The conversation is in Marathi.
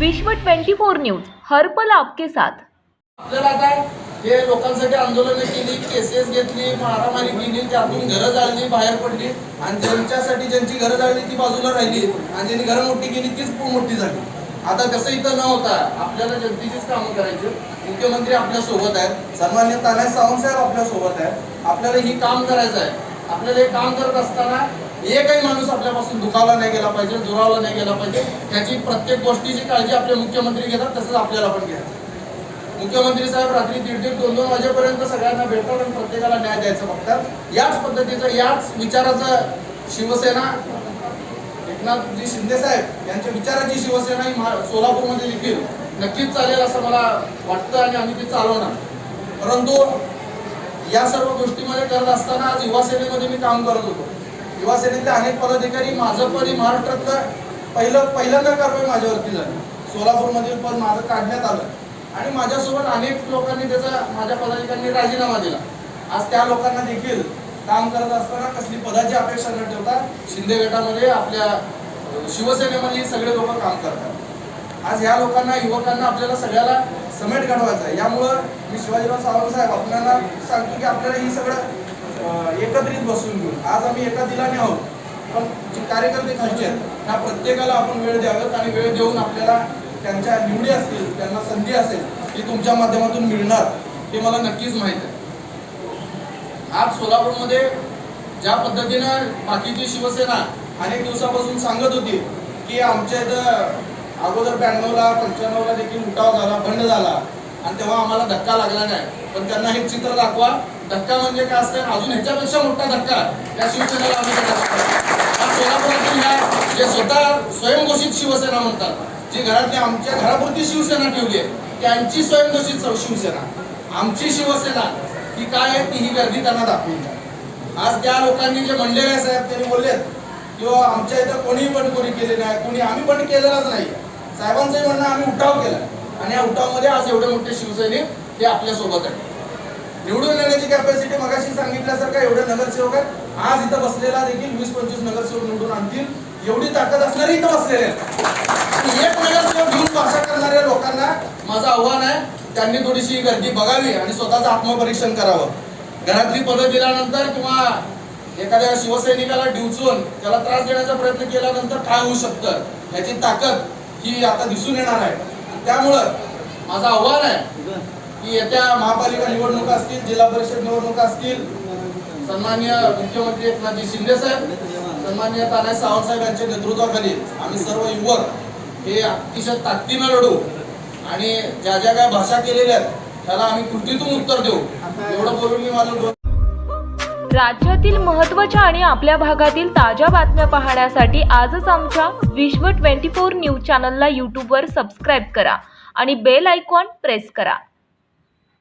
विश्व 24 न्यूज हरपल आपके साथ. आपल्याला काय हे लोकांसाठी आंदोलन केली केसेस घेतली मारामारी केली त्यातून घरं जाळली बाहेर पडली आणि ज्यांच्यासाठी ज्यांची घरं जाळली ती बाजूला राहिली आणि ज्यांनी घरं मोठी केली तीच खूप मोठी झाली. आता कसं इथं न होता आपल्याला जनतेचीच कामं करायची. मुख्यमंत्री आपल्यासोबत आहेत. सन्मान्य तानाजी सावंत साहेब आपल्यासोबत आहेत. आपल्याला ही काम करायचं आहे. आपल्याला हे काम करत असताना एकही माणूस आपल्यापासून दुखावला नाही गेला पाहिजे दुरावला नाही गेला पाहिजे. त्याची प्रत्येक गोष्टीची काळजी आपले मुख्यमंत्री घेतात तसंच आपल्याला पण घ्यायचं मुख्यमंत्री साहेब रात्री दीड दीड दोन दोन वाजेपर्यंत सगळ्यांना भेटतात आणि प्रत्येकाला न्याय द्यायचं बघतात. याच पद्धतीचं याच विचाराचं शिवसेना एकनाथजी शिंदे साहेब यांच्या विचाराची शिवसेना ही महा- सोलापूरमध्ये देखील नक्कीच चालेल असं मला वाटतं आणि आम्ही ते चालवणार. परंतु या सर्व गोष्टीमध्ये करत असताना आज युवासेनेमध्ये मी काम करत होतो. युवा सेनेतले अनेक पदाधिकारी माझं पद हे महाराष्ट्रातलं पहिलं पहिल्यांदा कारवाई माझ्यावरती झाली. सोलापूरमधील पद माझं काढण्यात आलं. आणि माझ्यासोबत अनेक लोकांनी त्याचा माझ्या पदाधिकाऱ्यांनी राजीनामा दिला. आज त्या लोकांना देखील काम करत असताना कसली पदाची अपेक्षा न ठेवता शिंदे गटामध्ये आपल्या शिवसेनेमध्ये सगळे लोक काम करतात. आज ह्या लोकांना युवकांना आपल्याला सगळ्याला समेट घडवायचा आहे. यामुळं मी शिवाजीराव सावंत साहेब आपल्याला सांगतो की आपल्याला ही सगळं एकत्रित बसून घेऊन. आज आम्ही एका दिलाने आहोत. पण जे कार्यकर्ते खालचे आहेत त्या प्रत्येकाला आपण वेळ द्यावेत आणि वेळ देऊन आपल्याला त्यांच्या निवडी असतील त्यांना संधी असेल ती तुमच्या माध्यमातून मिळणार हे मला नक्कीच माहीत आहे. आज सोलापूरमध्ये ज्या पद्धतीनं बाकीची शिवसेना अनेक दिवसापासून सांगत होती की आमच्या इथं अगोदर ब्याण्णवला पंच्याण्णवला देखील उठाव झाला बंड झाला आणि तेव्हा आम्हाला धक्का लागला नाही. पण त्यांना हे चित्र दाखवा धक्का म्हणजे काय असतं? अजून ह्याच्यापेक्षा मोठा धक्का या शिवसेनेला आज सोलापुरातील ह्या जे स्वतः स्वयंघोषित शिवसेना म्हणतात जी घरातली आमच्या घरापुरती शिवसेना ठेवली आहे त्यांची स्वयंघोषित शिवसेना. आमची शिवसेना ही काय आहे ती ही गर्दी त्यांना दाखवून आज त्या लोकांनी जे म्हणलेले आहे साहेब त्यांनी बोललेत किंवा हो, आमच्या इथं कोणीही बंडखोरी केली नाही कोणी आम्ही बंड केलेलाच नाही. साहेबांचंही म्हणणं आम्ही उठाव केला. आणि या उठावमध्ये आज एवढे मोठे शिवसैनिक हे आपल्यासोबत आहेत. निवडून कॅपॅसिटी मगाशी सांगितल्यासारखा एवढे नगरसेवक आहेत. आज इथं बसलेला देखील वीस पंचवीस नगरसेवक निवडून आणतील. एवढी ताकद असणारे इथं बसलेले आहेत. एक नगरसेवक घेऊन भाषा करणाऱ्या लोकांना माझं आव्हान आहे त्यांनी थोडीशी गर्दी बघावी आणि स्वतःचं आत्मपरीक्षण करावं. घरातली पदं दिल्यानंतर किंवा एखाद्या शिवसैनिकाला डिवचून त्याला त्रास देण्याचा प्रयत्न केल्यानंतर काय होऊ शकतं ह्याची ताकद ही आता दिसून येणार आहे. त्यामुळं माझं आव्हान आहे की येत्या महापालिका निवडणुका असतील जिल्हा परिषद निवडणुका असतील सन्मान्य मुख्यमंत्री एकनाथजी शिंदे साहेब सन्मान्य तानाजी सावंत साहेब यांच्या नेतृत्वाखाली आम्ही सर्व युवक हे अतिशय ताकदीनं लढू आणि ज्या ज्या काय भाषा केलेल्या आहेत त्याला आम्ही कृतीतून उत्तर देऊ. एवढं बोलून मी माझं राज्यातील महत्त्वाच्या आणि आपल्या भागातील ताज्या बातम्या पाहण्यासाठी आजच आमच्या विश्व 24 न्यूज चॅनलला यूट्यूबवर सबस्क्राईब करा आणि बेल आयकॉन प्रेस करा.